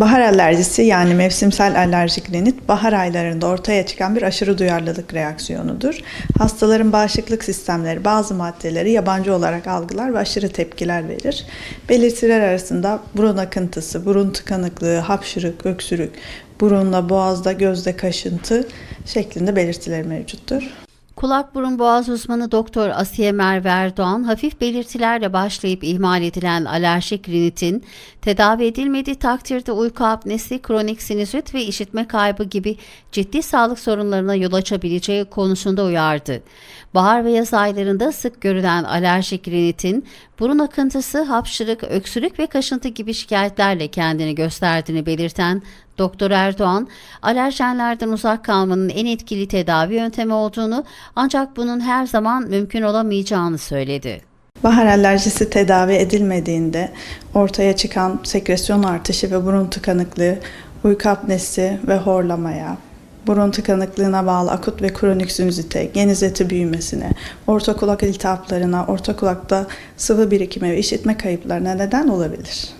Bahar alerjisi yani mevsimsel alerjik rinit bahar aylarında ortaya çıkan bir aşırı duyarlılık reaksiyonudur. Hastaların bağışıklık sistemleri bazı maddeleri yabancı olarak algılar ve aşırı tepkiler verir. Belirtiler arasında burun akıntısı, burun tıkanıklığı, hapşırık, öksürük, burunla boğazda, gözde kaşıntı şeklinde belirtiler mevcuttur. Kulak burun boğaz uzmanı Doktor Asiye Merve Erdoğan, hafif belirtilerle başlayıp ihmal edilen alerjik rinitin tedavi edilmediği takdirde uyku apnesi, kronik sinüzit ve işitme kaybı gibi ciddi sağlık sorunlarına yol açabileceği konusunda uyardı. Bahar ve yaz aylarında sık görülen alerjik rinitin burun akıntısı, hapşırık, öksürük ve kaşıntı gibi şikayetlerle kendini gösterdiğini belirten Doktor Erdoğan, alerjenlerden uzak kalmanın en etkili tedavi yöntemi olduğunu ancak bunun her zaman mümkün olamayacağını söyledi. Bahar alerjisi tedavi edilmediğinde ortaya çıkan sekresyon artışı ve burun tıkanıklığı, uyku apnesi ve horlamaya, burun tıkanıklığına bağlı akut ve kronik sinüzite, geniz eti büyümesine, orta kulak iltihaplarına, orta kulakta sıvı birikimi ve işitme kayıplarına neden olabilir.